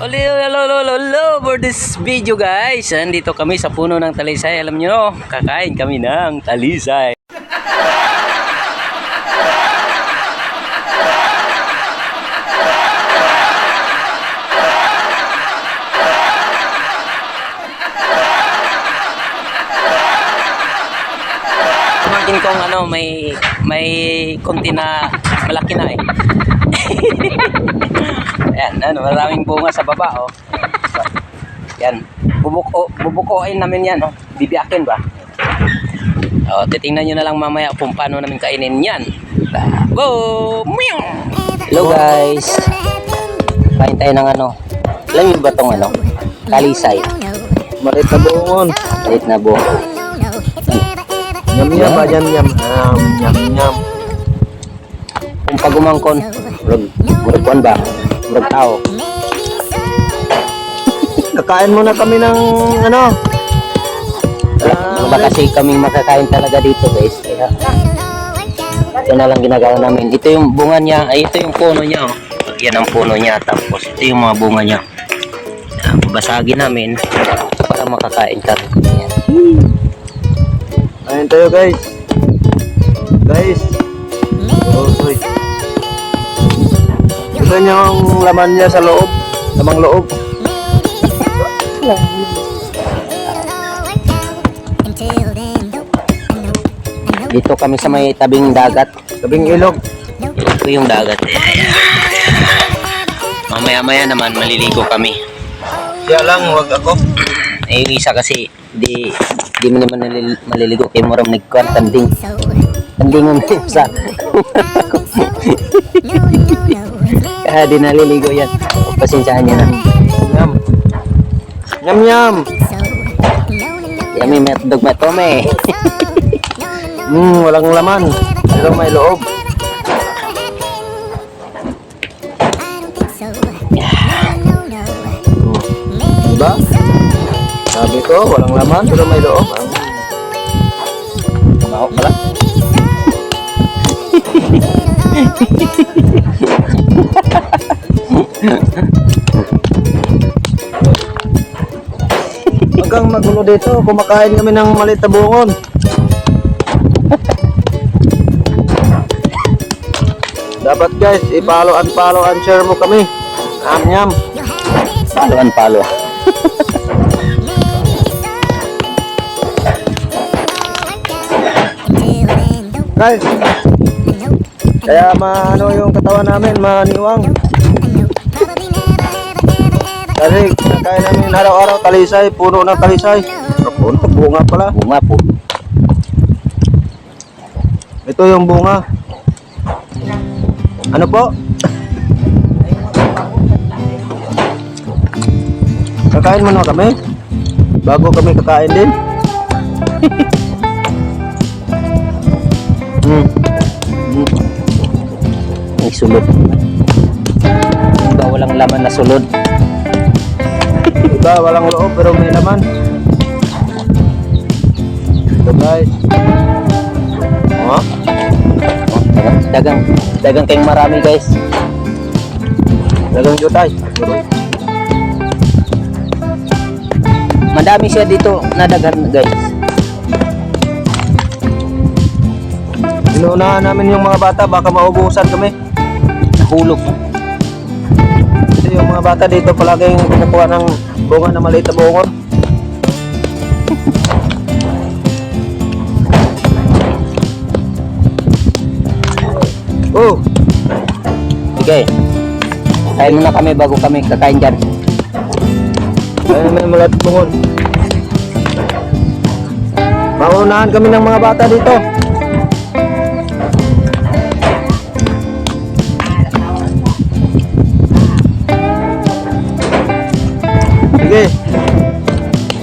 Hello, hello, hello, hello for this video guys. Nandito kami sa puno ng talisay. Alam nyo, kakain kami ng talisay. Pamangkin kong ano, may may konti na malaki na eh. Ayan, ano, maraming bunga sa baba, oh. Yan. Bubuko, bubukoin namin yan, oh. Bibiyakin ba? Oh, titingnan nyo na lang mamaya kung paano namin kainin yan. Go! Meow! Hello guys! Kain tayo ng ano. Alam nyo ba tong ano? Kalisay. Marit na buongon. Maliit na buo. Yum yum ba yum yum. Um, yum yum. Kung pagumangkon, murag, murag ba? Murag tao. Kakain muna kami ng ano. Wala kasi kaming makakain talaga dito guys. Kaya ito na lang ginagawa namin. Ito yung bunga niya, ay ito yung puno niya. Oh. Yan ang puno niya. Tapos ito yung mga bunga niya. Yan, Babasagin namin para makakain kami. Yan. Kain tayo guys. Guys. Niyo ang laman niya sa loob. Lamang loob. Dito kami sa may tabing dagat. Tabing ilog. Ito yung dagat. Mamaya-maya naman maliligo kami. Siya lang, huwag ako. Eh, isa kasi di di mo naman nalil- maliligo kay Moram nagkuhan tanding. Tandingan mo sa kaya di naliligo yan. Pasensyahan niya na. Yum. Yum yum. Yami may hotdog may tome. Hmm, walang laman. Pero may loob. Diba? Sabi ko, walang laman pero may loob. Ang Baho pala. Huwag kang magulo dito. Kumakain kami ng maliit na bungon. Dapat guys, i-follow and follow and share mo kami. Am yam. Paluan palo. Guys, kaya maano yung katawan namin, maniwang. Kasi nakain namin araw-araw talisay, puno ng talisay. Puno, bunga pala. Bunga po. Ito yung bunga. Ano po? Kakain muna kami? Bago kami kakain din? hmm. May sulod. Iba walang laman na sulod. Iba, walang loob pero may laman. Ito guys. Oh, Dagang, dagang kayong marami guys. dalang jutay. Madami siya dito na daghan guys. Inuunahan namin yung mga bata, baka maubusan kami. Nahulog. Kasi yung mga bata dito palaging kumukuha ng bunga na maliit na bungon. Oh, Sige. Kain muna kami bago kami kakain dyan. ayun may maliit na bungon. Maunahan kami ng mga bata dito.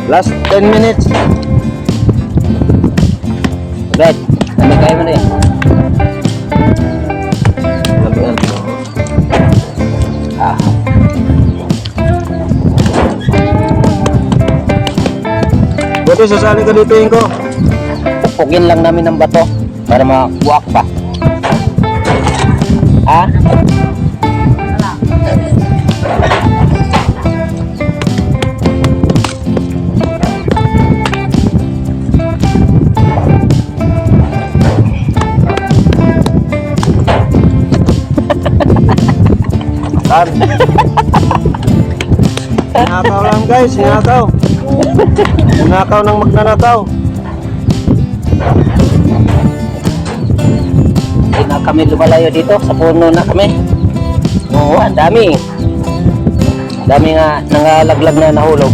Last 10 minutes. Bet, kami kain mo na eh. Ah, Buti sasali ka dito, Inko. pupugin lang namin ng bato para makuwak pa. Ha? Saan? Sinakaw lang guys, sinakaw. Sinakaw ng magnanakaw. Hindi na kami lumalayo dito. Sa puno na kami. Oo, ang dami. Ang dami nga nangalaglag na nahulog.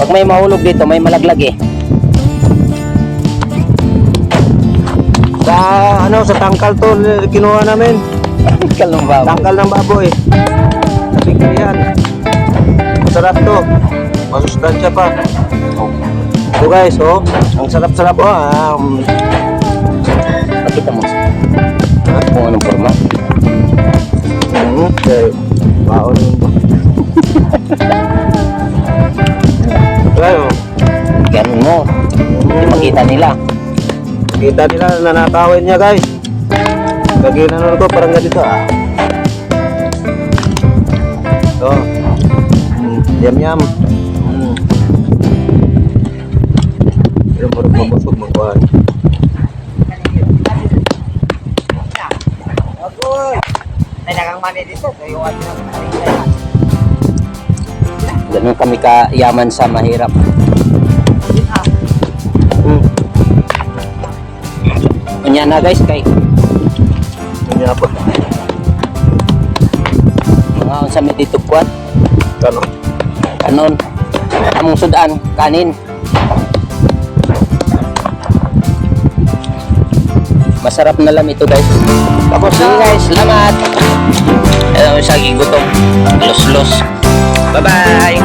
Pag may mahulog dito, may malaglag eh. Sa ano, sa tangkal to, kinuha namin. Kalong baboy. Tangkal ng baboy. Nabigay yan. Masarap to. Masustansya pa. So guys, oh, ang sarap-sarap oh. Um, Pakita mo. ha? Kung anong forma. Okay. Baon yun ba? Kaya, oh. Ganun mo. Hindi makita nila. Kita nila na natawin niya guys. Kaginan ko parang ganito ah. Ito. Mm, yam yam. Mm. Pero parang mabusog magkuhan. Ganun kami kayaman sa mahirap. Kanya na guys, kay nga po. mga unsa may dito kwat. Kano? Kanon. Among sudan, kanin. Masarap na lang ito guys. Tapos sige guys, salamat. Ano sa gigutom. Los-los. Bye-bye.